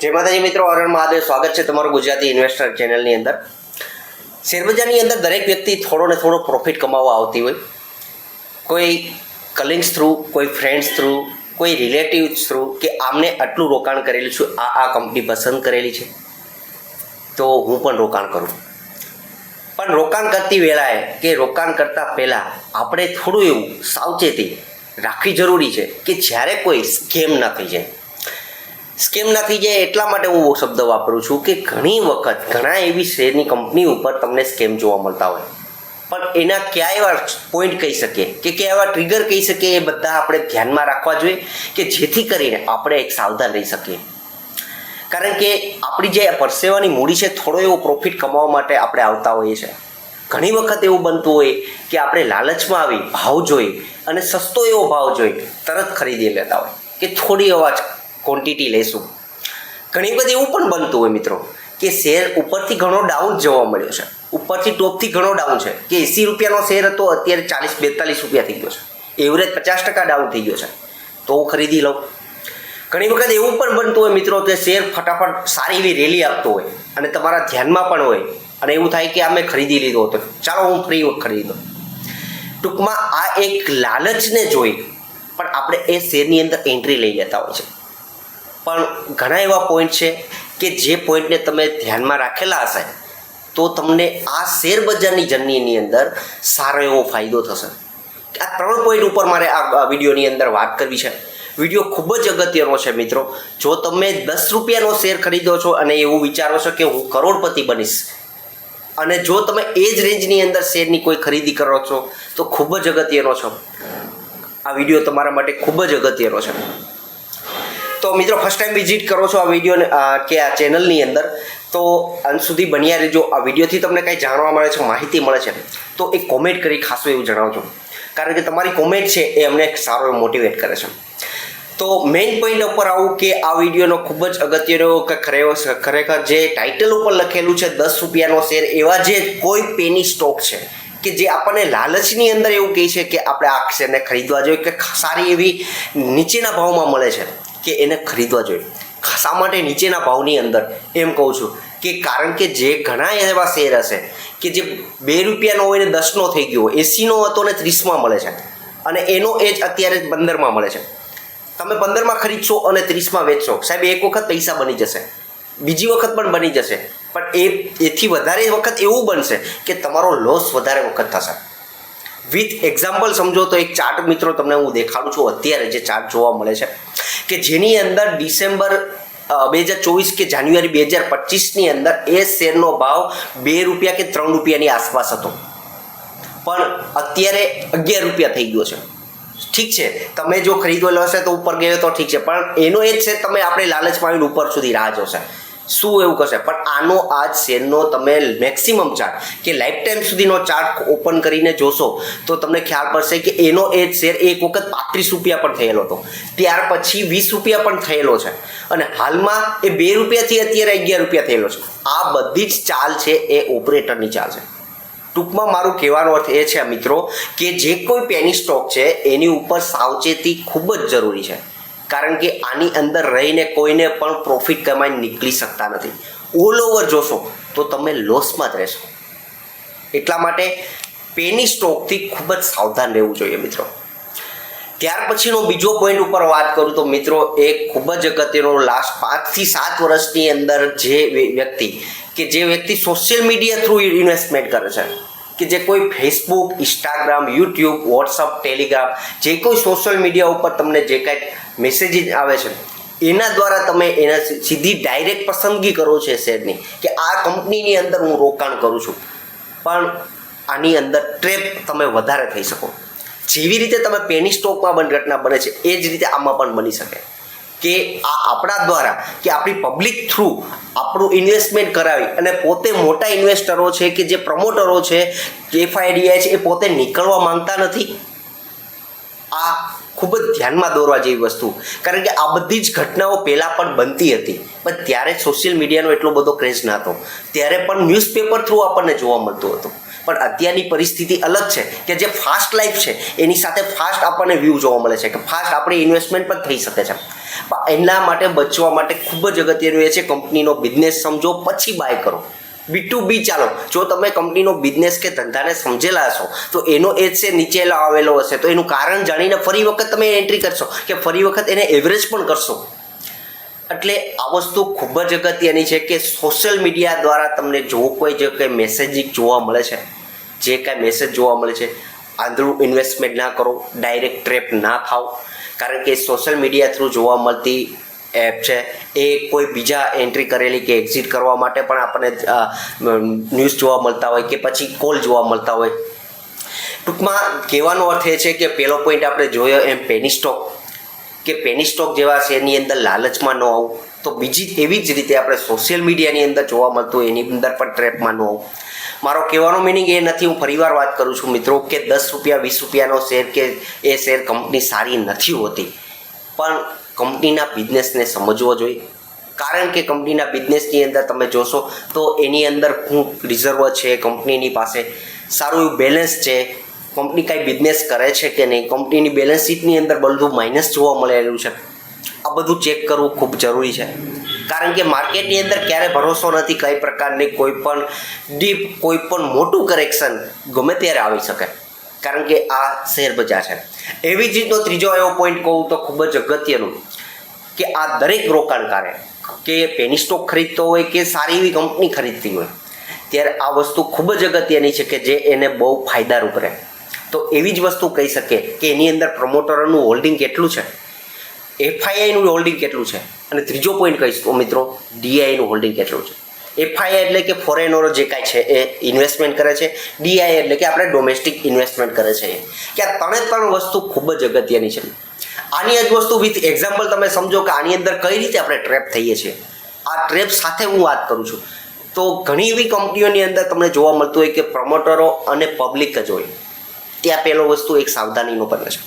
જય માતાજી મિત્રો, અરણ મહાદેવ સ્વાગત છે તમારું ગુજરાતી ઇન્વેસ્ટર ચેનલની અંદર. શેરબજારની અંદર દરેક વ્યક્તિ થોડો ને થોડો પ્રોફિટ કમાવવા આવતી હોય. કોઈ કલિંગ્સ થ્રુ કોઈ ફ્રેન્ડ્સ થ્રુ કોઈ રિલેટિવ્સ થ્રુ કે આમને આટલું રોકાણ કરેલું છું, આ આ કંપની પસંદ કરેલી છે, તો હું પણ રોકાણ કરું. પણ રોકાણ કરતી વેળાએ કે રોકાણ કરતાં પહેલાં આપણે થોડું એવું સાવચેતી રાખવી જરૂરી છે કે જ્યારે કોઈ સ્કેમ ન થઈ જાય. સ્કેમ ના જાય એટલા માટે હું શબ્દ વાપરું છું કે ઘણી વખત ઘણા એવી શેરની કંપની ઉપર તમને સ્કેમ જોવા મળતા હોય. પણ એના કયા એવા પોઈન્ટ કહી શકીએ કે કયા એવા ટ્રિગર કહી શકીએ એ બધા આપણે ધ્યાનમાં રાખવા જોઈએ કે જેથી કરીને આપણે એક સાવધાન રહી શકીએ. કારણ કે આપણી જે પરસેવાની મૂડી છે થોડો એવો પ્રોફિટ કમાવા માટે આપણે આવતા હોઈએ છીએ ઘણી વખત એવું બનતું હોય કે આપણે લાલચમાં આવી ભાવ જોઈ અને સસ્તો એવો ભાવ જોઈ તરત ખરીદી લેતા હોય કે થોડી અવાજ ક્વોન્ટિટી લેશું ઘણી વખત એવું પણ બનતું હોય મિત્રો, કે શેર ઉપરથી ઘણો ડાઉન જોવા મળ્યો છે. ઉપરથી ટોપથી ઘણો ડાઉન છે. કે એંસી રૂપિયાનો શેર હતો, અત્યારે ચાલીસ, બેતાલીસ રૂપિયા થઈ ગયો છે. એવરેજ પચાસ ટકા ડાઉન થઈ ગયો છે. તો હું ખરીદી લઉં ઘણી વખત એવું પણ બનતું હોય મિત્રો, કે શેર ફટાફટ સારી એવી રેલી આપતો હોય અને તમારા ધ્યાનમાં પણ હોય અને એવું થાય કે આ મેં ખરીદી લીધો હતો. ચાલો હું ફ્રી ખરીદી દઉં. ટૂંકમાં આ એક લાલચને જોઈ પણ આપણે એ શેરની અંદર એન્ટ્રી લઈ લેતા હોય છે. પણ ઘણા એવા પોઈન્ટ છે કે જે પોઈન્ટને તમે ધ્યાનમાં રાખેલા હશે, તો તમને આ શેર બજારની જર્નીની અંદર સારો એવો ફાયદો થશે. આ ત્રણ પોઈન્ટ ઉપર મારે આ વિડીયોની અંદર વાત કરવી છે. વીડિયો ખૂબ જ અગત્યનો છે મિત્રો. જો તમે દસ રૂપિયાનો શેર ખરીદો છો અને એવું વિચારો છો કે હું કરોડપતિ બનીશ, અને જો તમે એ જ રેન્જની અંદર શેરની કોઈ ખરીદી કરો છો, તો ખૂબ જ અગત્યનો છો. આ વીડિયો તમારા માટે ખૂબ જ અગત્યનો છે. તો મિત્રો ફર્સ્ટ ટાઈમ વિઝિટ કરો છો આ વિડીયોને કે આ ચેનલની અંદર, તો અંત સુધી બન્યા રહેજો. આ વિડીયોથી તમને કંઈ જાણવા મળે છે, માહિતી મળે છે. તો એ કોમેન્ટ કરી ખાસું એવું જણાવજો. કારણ કે તમારી કોમેન્ટ છે એ અમને સારો એવો મોટિવેટ કરે છે. તો મેઇન પોઈન્ટ ઉપર આવું કે આ વિડીયોનો ખૂબ જ અગત્યનો ખરેખર જે ટાઇટલ ઉપર લખેલું છે, દસ રૂપિયાનો શેર એવા જે કોઈ પેની સ્ટોક છે, કે જે આપણને લાલચની અંદર એવું કહે છે કે આપણે આ શેરને ખરીદવા જોઈએ, કે સારી એવી નીચેના ભાવમાં મળે છે. કે એને ખરીદવા જોઈએ. શા માટે નીચેના ભાવની અંદર એમ કહું છું કે કારણ કે જે ઘણા એવા શેર હશે કે જે બે રૂપિયાનો હોય ને દસનો થઈ ગયો એસીનો હતો ને ત્રીસમાં મળે છે. અને એનો એજ અત્યારે પંદરમાં મળે છે. તમે પંદરમાં ખરીદશો અને ત્રીસમાં વેચશો. સાહેબ, એક વખત પૈસા બની જશે. બીજી વખત પણ બની જશે. પણ એ, એથી વધારે વખત એવું બનશે કે તમારો લોસ વધારે વખત થશે. વિથ એક્ઝામ્પલ સમજો તો એક ચાર્ટ મિત્રો તમને હું દેખાડું છું. અત્યારે જે ચાર્ટ જોવા મળે છે કે જેની અંદર ડિસેમ્બર બે હજાર ચોવીસ કે જાન્યુઆરી બે હજાર પચીસની અંદર એ શેરનો ભાવ બે રૂપિયા કે ત્રણ રૂપિયાની આસપાસ હતો. પણ અત્યારે અગિયાર રૂપિયા થઈ ગયો છે. ઠીક છે, તમે જો ખરીદેલો હશે તો ઉપર ગયો તો ઠીક છે, પણ એનો એ જ છે, તમે આપણે લાલચમાં આવીને ઉપર સુધી રાહ જોશે. શું એવું કરશે? પણ આનો આ શેરનો તમે મેક્સિમમ ચાર્ટ કે લાઈફ ટાઈમ સુધીનો ચાર્ટ ઓપન કરીને જોશો, તો તમને ખ્યાલ પડશે કે એનો એ શેર એક વખત પાંત્રીસ રૂપિયા પણ થયેલો હતો. ત્યાર પછી વીસ રૂપિયા પણ થયેલો છે. અને હાલમાં એ બે રૂપિયાથી અત્યારે અગિયાર રૂપિયા થયેલો છે. આ બધી જ ચાલ છે એ ઓપરેટરની ચાલ છે. ટૂંકમાં મારું કહેવાનો અર્થ એ છે મિત્રો, કે જે કોઈ પેની સ્ટોક છે, એની ઉપર સાવચેતી ખૂબ જ જરૂરી છે. કારણ કે આની અંદર રહીને કોઈને પણ પ્રોફિટ કમાઈને નીકળી શકતા નથી. ઓલ ઓવર જોશો, તો તમે લોસમાં જ રહેશો. એટલા માટે પેની સ્ટોકથી ખૂબ જ સાવધાન રહેવું જોઈએ મિત્રો. ત્યાર પછીનો બીજો પોઈન્ટ ઉપર વાત કરું તો મિત્રો, એ ખૂબ જ અગત્યનો લાસ્ટ પાંચથી સાત વર્ષની અંદર જે વ્યક્તિ કે જે વ્યક્તિ સોશિયલ મીડિયા થ્રુ ઇન્વેસ્ટમેન્ટ કરે છે, કે જે કોઈ Facebook Instagram YouTube WhatsApp Telegram જે કોઈ સોશિયલ મીડિયા ઉપર તમને જે કાંઈ મેસેજીસ આવે છે. એના દ્વારા તમે એના સીધી ડાયરેક્ટ પસંદગી કરો છો શેરની કે આ કંપનીની અંદર હું રોકાણ કરું છું. પણ આની અંદર ટ્રેપ તમે વધારે થઈ શકો. જેવી રીતે તમે પેની સ્ટોકમાં બન, ઘટના બને છે, એ જ રીતે આમાં પણ બની શકે. કે આ આપણા દ્વારા કે આપણી પબ્લિક થ્રુ આપણું ઇન્વેસ્ટમેન્ટ કરાવી અને પોતે મોટા ઇન્વેસ્ટરો છે કે જે પ્રમોટરો છે એફઆઈડીઆઈ છે, એ પોતે નીકળવા માંગતા નથી. આ ખૂબ જ ધ્યાનમાં દોરવા જેવી વસ્તુ. કારણ કે આ બધી જ ઘટનાઓ પહેલાં પણ બનતી હતી. પણ ત્યારે સોશિયલ મીડિયાનો એટલો બધો ક્રેઝ ન હતો. ત્યારે પણ ન્યૂઝપેપર થ્રુ આપણને જોવા મળતું હતું. પણ અત્યારની પરિસ્થિતિ અલગ છે કે જે ફાસ્ટ લાઈફ છે, એની સાથે ફાસ્ટ આપણને વ્યૂ જોવા મળે છે કે ફાસ્ટ આપણી ઇન્વેસ્ટમેન્ટ પણ થઈ શકે છે. એના માટે બચવા માટે ખૂબ જ અગત્યનું એ છે કંપનીનો બિઝનેસ સમજો, પછી બાય કરો. બી ટુ બી ચાલો. જો તમે કંપનીનો બિઝનેસ કે ધંધાને સમજેલા હશો, તો એનો એજ છે, નીચે આવેલો હશે. તો એનું કારણ જાણીને ફરી વખત તમે એન્ટ્રી કરશો કે ફરી વખત એને એવરેજ પણ કરશો. એટલે આ વસ્તુ ખૂબ જ અગત્યની છે કે સોશિયલ મીડિયા દ્વારા તમને જો કોઈ જે કંઈ મેસેજિંગ જોવા મળે છે, જે કાંઈ મેસેજ જોવા મળે છે, આંધળું ઇન્વેસ્ટમેન્ટ ના કરો ડાયરેક્ટ ટ્રેપ ના થાવ. કારણ કે સોશિયલ મીડિયા થ્રુ જોવા મળતી એપ છે. એ કોઈ બીજા એન્ટ્રી કરેલી કે એક્ઝિટ કરવા માટે પણ આપણને ન્યૂઝ જોવા મળતા હોય કે પછી કોલ જોવા મળતા હોય. ટૂંકમાં કહેવાનો અર્થ એ છે કે પહેલો પોઈન્ટ આપણે જોયો એમ પેની સ્ટોક કે પેની સ્ટોક જેવા શેરની અંદર લાલચમાં ન આવું તો બીજી એવી જ રીતે આપણે સોશિયલ મીડિયાની અંદર જોવા મળતું એની અંદર પણ ટ્રેપમાં ન આવું મારો કહેવાનો મિનિંગ એ નથી, હું ફરીવાર વાત કરું છું મિત્રો, કે દસ રૂપિયા, વીસ રૂપિયાનો શેર કે એ શેર કંપની સારી નથી હોતી. પણ કંપનીના બિઝનેસને સમજવો જોઈએ. કારણ કે કંપનીના બિઝનેસની અંદર તમે જોશો તો એની અંદર ખૂબ રિઝર્વ છે કંપનીની પાસે. સારું એવું બેલેન્સ છે. કંપની કાંઈ બિઝનેસ કરે છે કે નહીં? કંપનીની બેલેન્સ શીટની અંદર બધું માઇનસ જોવા મળેલું છે. આ બધું ચેક કરવું ખૂબ જરૂરી છે. કારણ કે માર્કેટની અંદર ક્યારે ભરોસો નથી કઈ પ્રકારની કોઈ પણ ડીપ, કોઈ પણ મોટું કરેક્શન ગમે ત્યારે આવી શકે. કારણ કે આ શેર બજાર છે. એવી જ રીતનો ત્રીજો એવો પોઈન્ટ કહું તો ખૂબ જ અગત્યનું. કે આ દરેક રોકાણકારે, કે પેની સ્ટોક ખરીદતો હોય કે સારી એવી કંપની ખરીદતી હોય, ત્યારે આ વસ્તુ ખૂબ જ અગત્યની છે કે જે એને બહુ ફાયદારૂપ રહે. તો એવી જ વસ્તુ કહી શકે કે એની અંદર પ્રમોટરોનું હોલ્ડિંગ કેટલું છે? એફઆઈઆઈનું હોલ્ડિંગ કેટલું છે? અને ત્રીજો પોઈન્ટ કહીશ તો મિત્રો ડીઆઈનું હોલ્ડિંગ કેટલું છે? એફઆઈઆઈ એટલે કે ફોરેનરો જે કાંઈ છે એ ઇન્વેસ્ટમેન્ટ કરે છે. ડીઆઈ એટલે કે આપણે ડોમેસ્ટિક ઇન્વેસ્ટમેન્ટ કરે છે કે આ ત્રણે ત્રણ વસ્તુ ખૂબ જ અગત્યની છે. આની જ વસ્તુ વિથ એક્ઝામ્પલ તમે સમજો કે આની અંદર કઈ રીતે આપણે ટ્રેપ થઈએ છીએ. આ ટ્રેપ સાથે હું વાત કરું છું. તો ઘણી એવી કંપનીઓની અંદર તમને જોવા મળતું હોય કે પ્રમોટરો અને પબ્લિક જ હોય. ત્યાં પહેલો વસ્તુ એક સાવધાનીનો બને છે.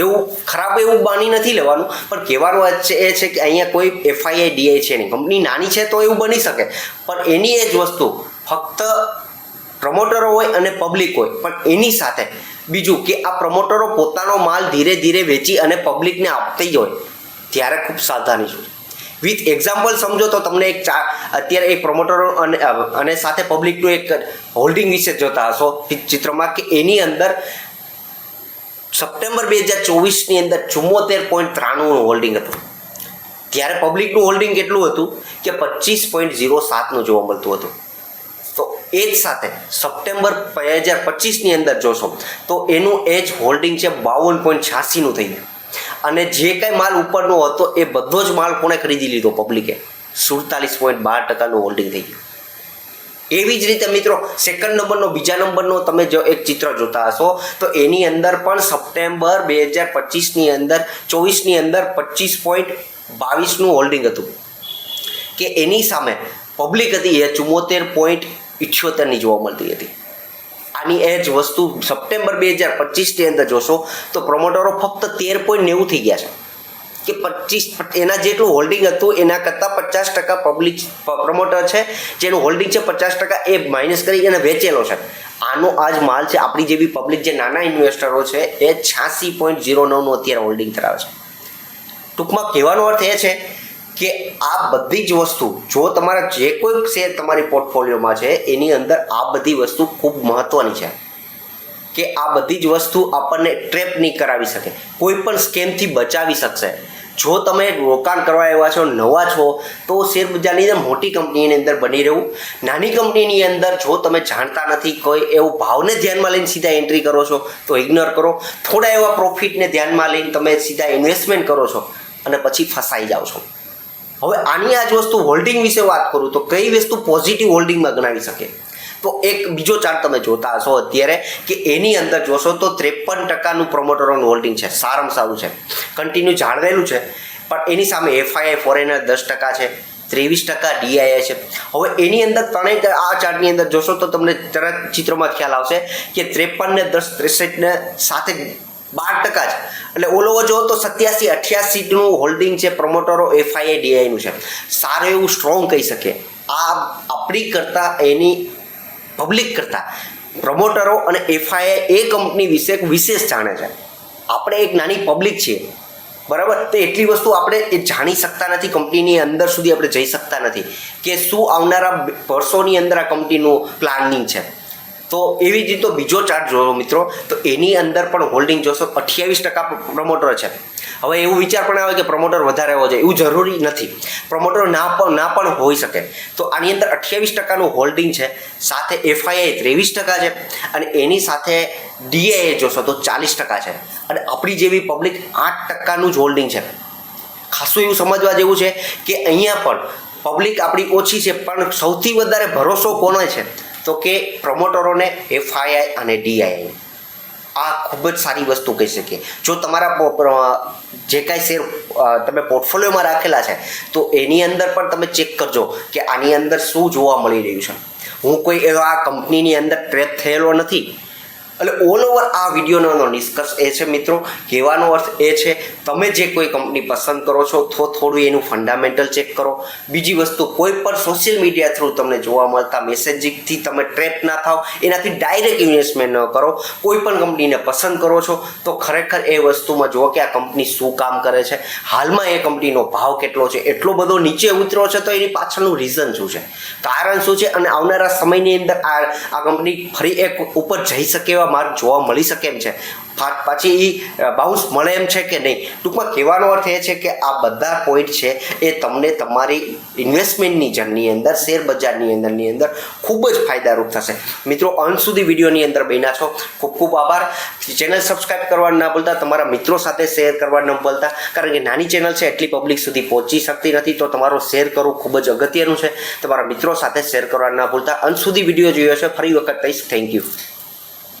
એવું ખરાબ એવું બાની નથી લેવાનું, પણ કહેવાનું એ છે કે અહીંયા કોઈ એફઆઈઆઈ ડીઆઈ છે નહીં. કંપની નાની છે તો એવું બની શકે. પણ એની એ જ વસ્તુ, ફક્ત પ્રમોટરો હોય અને પબ્લિક હોય. પણ એની સાથે બીજું કે આ પ્રમોટરો પોતાનો માલ ધીરે ધીરે વેચી અને પબ્લિકને આપતી હોય. ત્યારે ખૂબ સાવધાની જોઈએ વિથ એક્ઝામ્પલ સમજો તો તમને એક ચા અત્યારે એક પ્રમોટરો અને અને સાથે પબ્લિકનું એક હોલ્ડિંગ વિશે જોતા હશો. ચિત્રમાં કે એની અંદર સપ્ટેમ્બર બે હજાર ચોવીસની અંદર ચુમ્મોતેર પોઈન્ટ ત્રાણુંનું હોલ્ડિંગ હતું. ત્યારે પબ્લિકનું હોલ્ડિંગ કેટલું હતું? કે પચીસ પોઈન્ટ ઝીરો સાતનું જોવા મળતું હતું. એ જ સાથે સપ્ટેમ્બર બે હજાર પચીસની અંદર જોશો, તો એનું એજ હોલ્ડિંગ છે બાવન પોઈન્ટ છ્યાસીનું થઈ ગયું. અને જે કાંઈ માલ ઉપરનો હતો એ બધો જ માલ કોણે ખરીદી લીધો પબ્લિકે? સુડતાલીસ પોઈન્ટ બાર ટકાનું હોલ્ડિંગ થઈ ગયું. એવી જ રીતે મિત્રો સેકન્ડ નંબરનો બીજા નંબરનો તમે જો એક ચિત્ર જોતા હશો, તો એની અંદર પણ સપ્ટેમ્બર બે હજાર પચીસની અંદર, ચોવીસની અંદર પચીસ પોઈન્ટ બાવીસનું હોલ્ડિંગ હતું. કે એની સામે પબ્લિક હતી એ ચુમ્મોતેર પોઈન્ટ ઇઠ્યોતેરની જોવા મળતી હતી. આની એ જ વસ્તુ સપ્ટેમ્બર બે હજાર પચીસની અંદર જોશો તો પ્રમોટરો ફક્ત તેર પોઈન્ટ નેવું થઈ ગયા છે. કે પચીસ એના જેટલું હોલ્ડિંગ હતું, એના કરતાં પચાસ ટકા પબ્લિક પ્રમોટર છે, જેનું હોલ્ડિંગ છે પચાસ ટકા એ માઇનસ કરી અને વેચેલો છે. આનો આ જ માલ છે, આપણી જેવી પબ્લિક જે નાના ઇન્વેસ્ટરો છે, એ છ્યાસી પોઈન્ટ ઝીરો નવનું અત્યારે હોલ્ડિંગ ધરાવે છે. ટૂંકમાં કહેવાનો અર્થ એ છે કે આ બધી જ વસ્તુ, જો તમારા જે કોઈ શેર તમારી પોર્ટફોલિયોમાં છે, એની અંદર આ બધી વસ્તુ ખૂબ મહત્ત્વની છે. કે આ બધી જ વસ્તુ આપણને ટ્રેપ નહીં કરાવી શકે, કોઈ પણ સ્કેમથી બચાવી શકશે. જો તમે રોકાણ કરવા એવા છો, નવા છો, તો શેર બજારની અંદર મોટી કંપનીની અંદર બની રહેવું. નાની કંપનીની અંદર જો તમે જાણતા નથી કોઈ એવું ભાવને ધ્યાનમાં લઈને સીધા એન્ટ્રી કરો છો, તો ઇગ્નોર કરો. થોડા એવા પ્રોફિટને ધ્યાનમાં લઈને તમે સીધા ઇન્વેસ્ટમેન્ટ કરો છો અને પછી ફસાઈ જાઓ છો. હવે આની આ જ વસ્તુ હોલ્ડિંગ વિશે વાત કરું તો કઈ વસ્તુ પોઝિટિવ હોલ્ડિંગમાં ગણાવી શકે? તો એક બીજો ચાર્ટ તમે જોતા હશો અત્યારે કે એની અંદર જોશો તો ત્રેપન ટકાનું પ્રમોટરોનું હોલ્ડિંગ છે. સારામાં સારું છે. કન્ટિન્યુ જાળવેલું છે, પણ એની સામે એફઆઈઆઈ ફોરેનર દસ ટકા છે, ત્રેવીસ ટકા ડીઆઈઆઈ છે. હવે એની અંદર ત્રણેય આ ચાર્ટની અંદર જોશો તો તમને તરત ચિત્રમાં ખ્યાલ આવશે કે ત્રેપન ને દસ ત્રેસઠને સાથે બાર ટકા છે. એટલે ઓલો જો તો સત્યાસી અઠ્યાસીનું હોલ્ડિંગ છે પ્રમોટરો એફઆઈઆઈ ડીઆઈનું છે. સારું એવું સ્ટ્રોંગ કહી શકીએ. આ આપણી કરતાં એની પબ્લિક કરતાં પ્રમોટરો અને એફઆઈએ એ કંપની વિશે વિશેષ જાણે છે. આપણે એક નાની પબ્લિક છીએ. બરાબર? તો એટલી વસ્તુ આપણે એ જાણી શકતા નથી કંપનીની અંદર સુધી આપણે જઈ શકતા નથી કે શું આવનારા વર્ષોની અંદર આ કંપનીનું પ્લાનિંગ છે. તો એવી જ રીતે બીજો ચાર્ટ જોયો મિત્રો. તો એની અંદર પણ હોલ્ડિંગ જોશો અઠ્યાવીસ ટકા પ્રમોટર છે. હવે એવું વિચાર પણ આવે કે પ્રમોટર વધારે હોવો જોઈએ. એવું જરૂરી નથી. પ્રમોટર ના પણ ના પણ હોઈ શકે. તો આની અંદર અઠ્યાવીસ ટકાનું હોલ્ડિંગ છે. સાથે એફઆઈઆઈ ત્રેવીસ ટકા છે. અને એની સાથે ડીએએ જોશો તો ચાલીસ ટકા છે. અને આપણી જેવી પબ્લિક આઠ ટકાનું જ હોલ્ડિંગ છે. ખાસું એવું સમજવા જેવું છે કે અહીંયા પણ પબ્લિક આપણી ઓછી છે, પણ સૌથી વધારે ભરોસો કોને છે? તો કે પ્રમોટરોને એફઆઈઆઈ અને ડીઆઈઆઈ. આ ખૂબ જ સારી વસ્તુ કહી શકીએ. જો તમારા જે કાંઈ શેર તમે પોર્ટફોલિયોમાં રાખેલા છે, તો એની અંદર પણ તમે ચેક કરજો કે આની અંદર શું જોવા મળી રહ્યું છે. હું કોઈ એવા કંપનીની અંદર ટ્રેક થયેલો નથી. એટલે ઓલ ઓવર આ વિડીયોનો નિષ્કર્ષ એ છે મિત્રો. કહેવાનો અર્થ એ છે, તમે જે કોઈ કંપની પસંદ કરો છો, તો થોડું એનું ફંડામેન્ટલ ચેક કરો. બીજી વસ્તુ, કોઈ પણ સોશિયલ મીડિયા થ્રુ તમને જોવા મળતા મેસેજિંગથી તમે ટ્રેપ ના થાવ, એનાથી ડાયરેક્ટ ઇન્વેસ્ટમેન્ટ ન કરો. કોઈ પણ કંપનીને પસંદ કરો છો, તો ખરેખર એ વસ્તુમાં જુઓ કે આ કંપની શું કામ કરે છે. હાલમાં એ કંપનીનો ભાવ કેટલો છે, એટલો બધો નીચે ઉતર્યો છે, તો એની પાછળનું રીઝન શું છે? કારણ શું છે? અને આવનારા સમયની અંદર આ આ કંપની ફરી એક ઉપર જઈ શકે એવા માર્ગ જોવા મળી શકે એમ છે. પાછી એ બાઉન્સ મળે એમ છે કે નહીં? ટૂંકમાં કહેવાનો અર્થ એ છે કે આ બધા પોઈન્ટ છે એ તમને તમારી ઇન્વેસ્ટમેન્ટની જર્ની અંદર શેર બજારની અંદરની અંદર ખૂબ જ ફાયદારૂપ થશે. મિત્રો, અંત સુધી વિડીયોની અંદર બન્યા છો. ખૂબ ખૂબ આભાર. ચેનલ સબસ્ક્રાઈબ કરવાનું ના ભૂલતા, તમારા મિત્રો સાથે શેર કરવાનું ન ભૂલતા, કારણ કે નાની ચેનલ છે એટલી પબ્લિક સુધી પહોંચી શકતી નથી, તો તમારો શેર કરવું ખૂબ જ અગત્યનું છે. તમારા મિત્રો સાથે શેર કરવાનું ના ભૂલતા. અંત સુધી વીડિયો જોયો છે. ફરી વખત કહીશ થેન્ક યુ